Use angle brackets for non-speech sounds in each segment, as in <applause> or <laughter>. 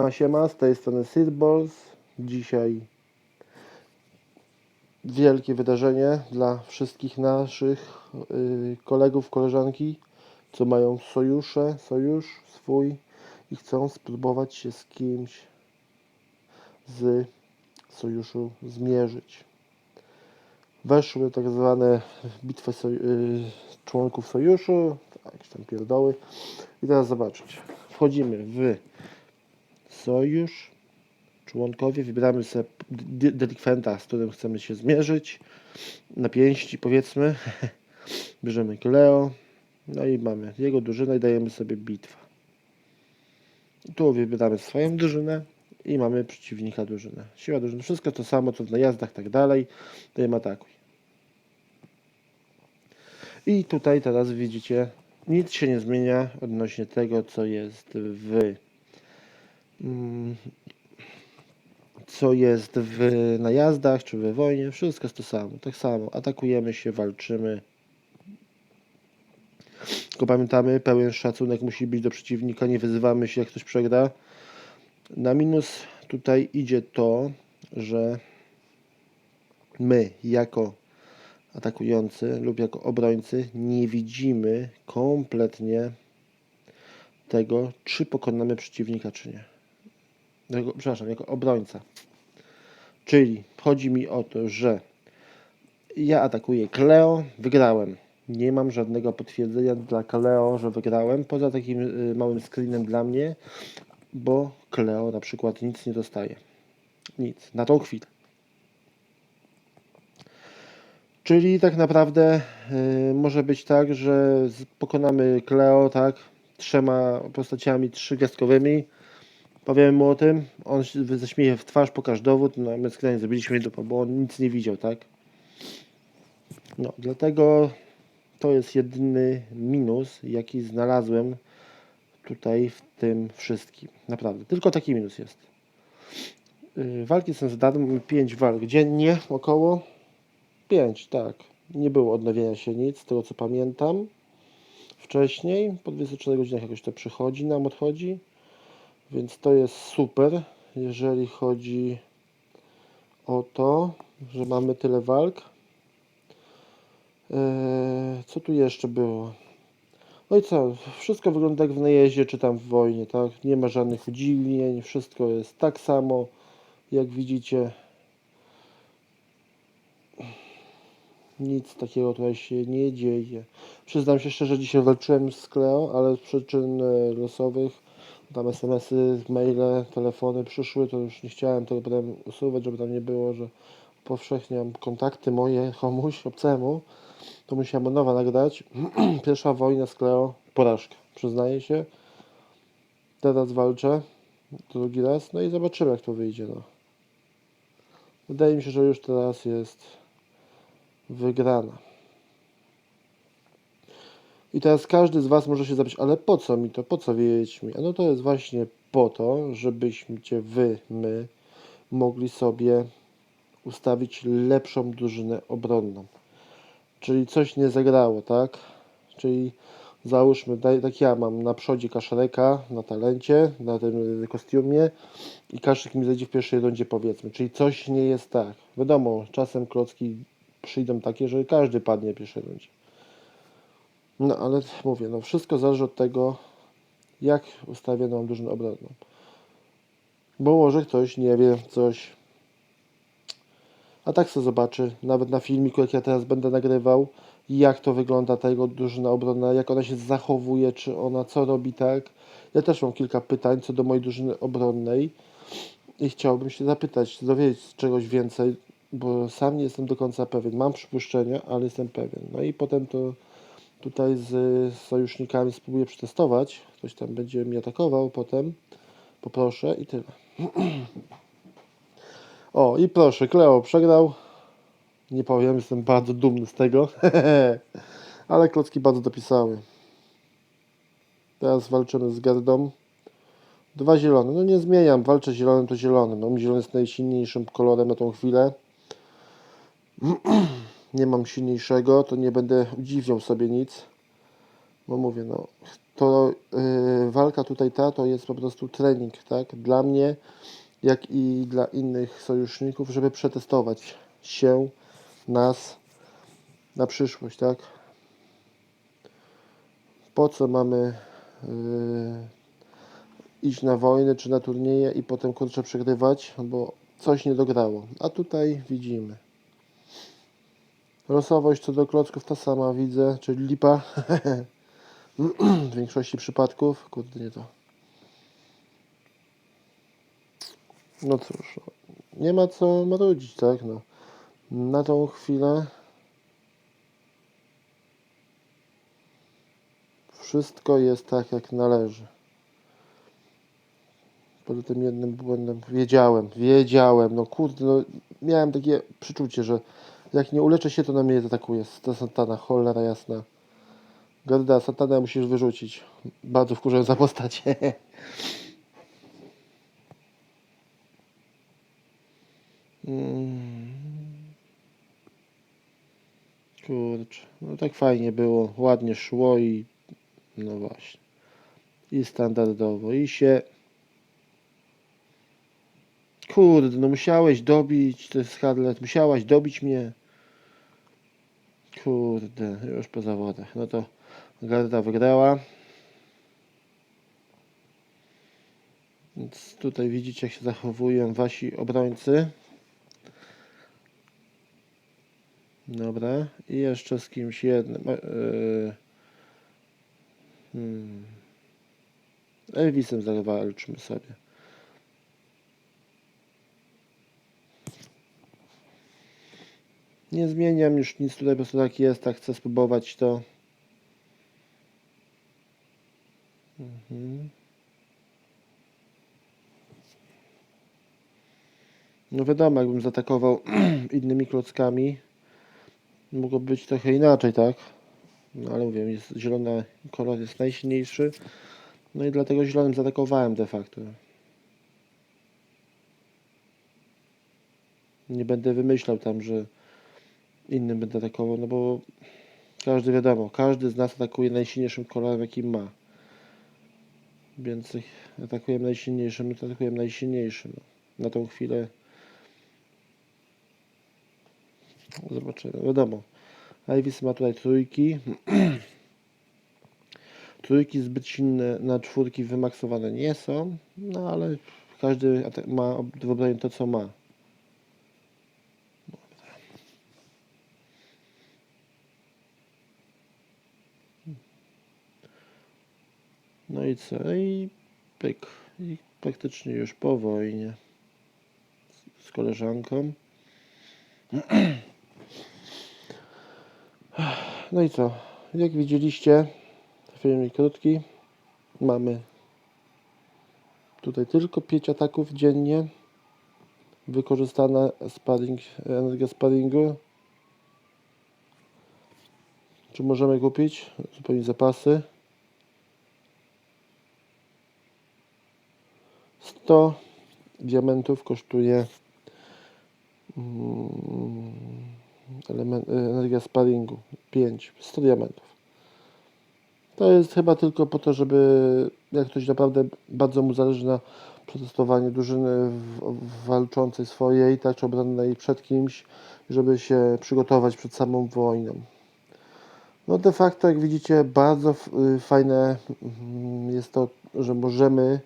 Siema, siema, z tej strony Seedballs. Dzisiaj wielkie wydarzenie dla wszystkich naszych y, kolegów, koleżanki, co mają sojusze, sojusz swój i chcą spróbować się z kimś z sojuszu zmierzyć. Weszły tak zwane bitwy soj- y, członków sojuszu, tak, jakieś tam pierdoły. I teraz zobaczyć. Wchodzimy w sojusz. Członkowie wybieramy sobie de- delikwenta, z którym chcemy się zmierzyć. Na pięści powiedzmy. <laughs> Bierzemy Kleo. No i mamy jego drużynę i dajemy sobie bitwę. Tu wybieramy swoją drużynę i mamy przeciwnika drużynę. Siła drużyny, wszystko to samo co w najazdach, tak dalej. Dajemy atakuj. I tutaj teraz widzicie, nic się nie zmienia odnośnie tego, co jest w co jest w najazdach czy we wojnie. Wszystko jest to samo. Tak samo. Atakujemy się, walczymy. Tylko pamiętamy, pełen szacunek musi być do przeciwnika. Nie wyzywamy się, jak ktoś przegra. Na minus tutaj idzie to, że my jako atakujący lub jako obrońcy nie widzimy kompletnie tego, czy pokonamy przeciwnika, czy nie. Jako, przepraszam, jako obrońca. Czyli chodzi mi o to, że ja atakuję Kleo, wygrałem. Nie mam żadnego potwierdzenia dla Kleo, że wygrałem, poza takim y, małym screenem dla mnie, bo Kleo na przykład nic nie dostaje. Nic. Na tą chwilę. Czyli tak naprawdę y, może być tak, że pokonamy Kleo, tak, trzema postaciami trzygwiazdkowymi. Powiemy mu o tym, on się zaśmieje w twarz, pokaż dowód, no my skrajnie zrobiliśmy dupa, bo on nic nie widział, tak. No, dlatego to jest jedyny minus, jaki znalazłem tutaj w tym wszystkim. Naprawdę, tylko taki minus jest. Y, Walki są za darmo, mamy 5 walk dziennie około. 5, tak. Nie było odnowienia się nic, z tego co pamiętam. Wcześniej, po 24 godzinach jakoś to przychodzi, nam odchodzi. Więc to jest super, jeżeli chodzi o to, że mamy tyle walk. Eee, co tu jeszcze było? No i co? Wszystko wygląda jak w najeździe czy tam w wojnie, tak? Nie ma żadnych udziwnień, wszystko jest tak samo, jak widzicie. Nic takiego tutaj się nie dzieje. Przyznam się szczerze, dzisiaj walczyłem z Kleo, ale z przyczyn e, losowych, tam SMS-y, maile, telefony przyszły, to już nie chciałem tego potem usuwać, żeby tam nie było, że powszechniam kontakty moje komuś obcemu, to musiałem nowa nagrać. <clears throat> Pierwsza wojna z Kleo, porażka, przyznaję się. Teraz walczę, drugi raz, no i zobaczymy jak to wyjdzie, no. Wydaje mi się, że już teraz jest wygrana. I teraz każdy z Was może się zapytać, ale po co mi to, po co wiedzieć mi? A no to jest właśnie po to, żebyście Wy, my mogli sobie ustawić lepszą drużynę obronną. Czyli coś nie zagrało, tak? Czyli załóżmy, tak ja mam na przodzie kaszareka, na talencie, na tym y, kostiumie i kaszyk mi zejdzie w pierwszej rundzie powiedzmy. Czyli coś nie jest tak. Wiadomo, czasem klocki przyjdą takie, że każdy padnie w pierwszej rundzie. No ale mówię, no wszystko zależy od tego, jak ustawiono mam drużynę obronną. Bo może ktoś nie wie coś. A tak sobie zobaczy, nawet na filmiku, jak ja teraz będę nagrywał, jak to wygląda ta jego drużyna obronna, jak ona się zachowuje, czy ona co robi tak. Ja też mam kilka pytań co do mojej drużyny obronnej i chciałbym się zapytać, dowiedzieć czegoś więcej, bo sam nie jestem do końca pewien. Mam przypuszczenia, ale jestem pewien. No i potem to tutaj z sojusznikami spróbuję przetestować. Ktoś tam będzie mnie atakował potem. Poproszę i tyle. <clears throat> O, i proszę, Kleo przegrał. Nie powiem, jestem bardzo dumny z tego. <laughs> Ale klocki bardzo dopisały. Teraz walczymy z gardą. Dwa zielone. No nie zmieniam. Walczę zielonym to zielonym. No, zielony jest najsilniejszym kolorem na tą chwilę. <clears throat> Nie mam silniejszego, to nie będę udziwniał sobie nic. no mówię, no, to yy, walka tutaj ta to jest po prostu trening, tak? Dla mnie, jak i dla innych sojuszników, żeby przetestować się, nas na przyszłość, tak? Po co mamy yy, iść na wojnę czy na turnieje i potem kurczę przegrywać, bo coś nie dograło. A tutaj widzimy. Losowość co do klocków ta sama widzę, czyli lipa. <laughs> w większości przypadków. Kurde, nie to. No cóż, no, nie ma co marudzić, tak? No. Na tą chwilę wszystko jest tak, jak należy. Poza tym jednym błędem wiedziałem, wiedziałem, no kurde, no miałem takie przeczucie, że jak nie uleczę się, to na mnie zaatakuje. Ta satana, cholera jasna. Garda, satana musisz wyrzucić. Bardzo wkurzająca postać. <laughs> Kurczę, no tak fajnie było, ładnie szło i no właśnie. I standardowo. I się Kurde, no musiałeś dobić, to jest Scarlett, musiałaś dobić mnie. Kurde, już po zawodach. No to Garda wygrała. Więc tutaj widzicie, jak się zachowują wasi obrońcy. Dobra, i jeszcze z kimś jednym. e, e, Hmm. Elvisem zawalczmy sobie. Nie zmieniam już nic tutaj, po prostu tak jest, tak chcę spróbować to. Mhm. No wiadomo, jakbym zaatakował <clears throat> innymi klockami, mogło być trochę inaczej, tak? No ale mówię, jest zielony kolor jest najsilniejszy. No i dlatego zielonym zaatakowałem de facto. Nie będę wymyślał tam, że innym będę atakował, no bo każdy wiadomo, każdy z nas atakuje najsilniejszym kolorem, jaki ma. Więc atakujemy najsilniejszym, my to atakujemy najsilniejszym. No. Na tą chwilę zobaczymy, wiadomo. Ivis ma tutaj trójki. <clears throat> trójki zbyt silne na czwórki wymaksowane nie są, no ale każdy ma w to, co ma. No i co? I pyk. I praktycznie już po wojnie z, koleżanką. <clears throat> No i co? Jak widzieliście, filmik krótki. Mamy tutaj tylko 5 ataków dziennie. Wykorzystana energia sparingu. Czy możemy kupić? Zupełnie zapasy. 100 diamentów kosztuje mm, element, e, energia sparingu 5, 100 diamentów. To jest chyba tylko po to, żeby jak ktoś naprawdę bardzo mu zależy na przetestowaniu drużyny walczącej swojej, tak obronnej przed kimś, żeby się przygotować przed samą wojną. No de facto, jak widzicie, bardzo y, fajne mm, jest to, że możemy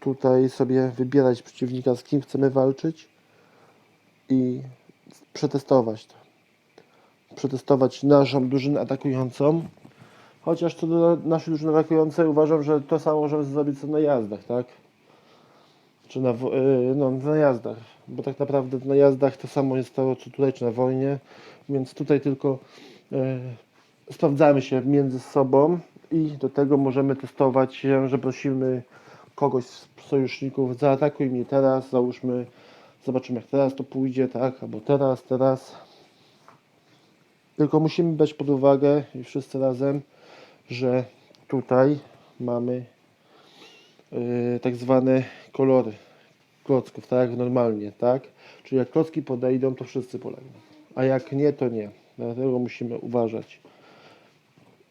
tutaj sobie wybierać przeciwnika, z kim chcemy walczyć i przetestować to. Przetestować naszą drużynę atakującą. Chociaż co do naszej drużyny atakującej uważam, że to samo możemy zrobić co na jazdach, tak? Czy na, yy, no, na jazdach. Bo tak naprawdę na jazdach to samo jest to, co tutaj, czy na wojnie. Więc tutaj tylko yy, sprawdzamy się między sobą i do tego możemy testować że prosimy kogoś z sojuszników, zaatakuj mnie teraz, załóżmy, zobaczymy jak teraz to pójdzie, tak, albo teraz, teraz. Tylko musimy brać pod uwagę i wszyscy razem, że tutaj mamy yy, tak zwane kolory klocków, tak normalnie, tak? Czyli jak klocki podejdą, to wszyscy polegną. A jak nie, to nie. Dlatego musimy uważać.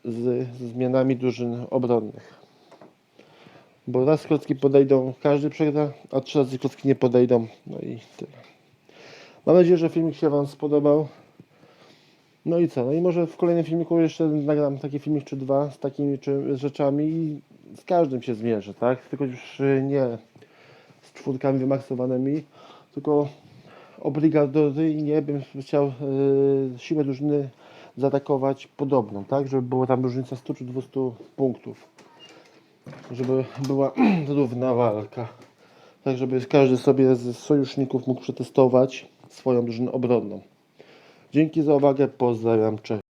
z zmianami drużyn obronnych. Bo raz klocki podejdą, każdy przegra, a trzy razy klocki nie podejdą. No i tyle. Mam nadzieję, że filmik się Wam spodobał. No i co? No i może w kolejnym filmiku jeszcze nagram taki filmik czy dwa z takimi czy, rzeczami i z każdym się zmierzę, tak? Tylko już y, nie z czwórkami wymaksowanymi, tylko obligatoryjnie bym chciał y, siłę drużyny zaatakować podobną, tak? Żeby była tam różnica 100 czy 200 punktów. Żeby była <clears throat> równa walka. Tak, żeby każdy sobie z sojuszników mógł przetestować swoją drużynę obronną. Dzięki za uwagę, pozdrawiam, cześć.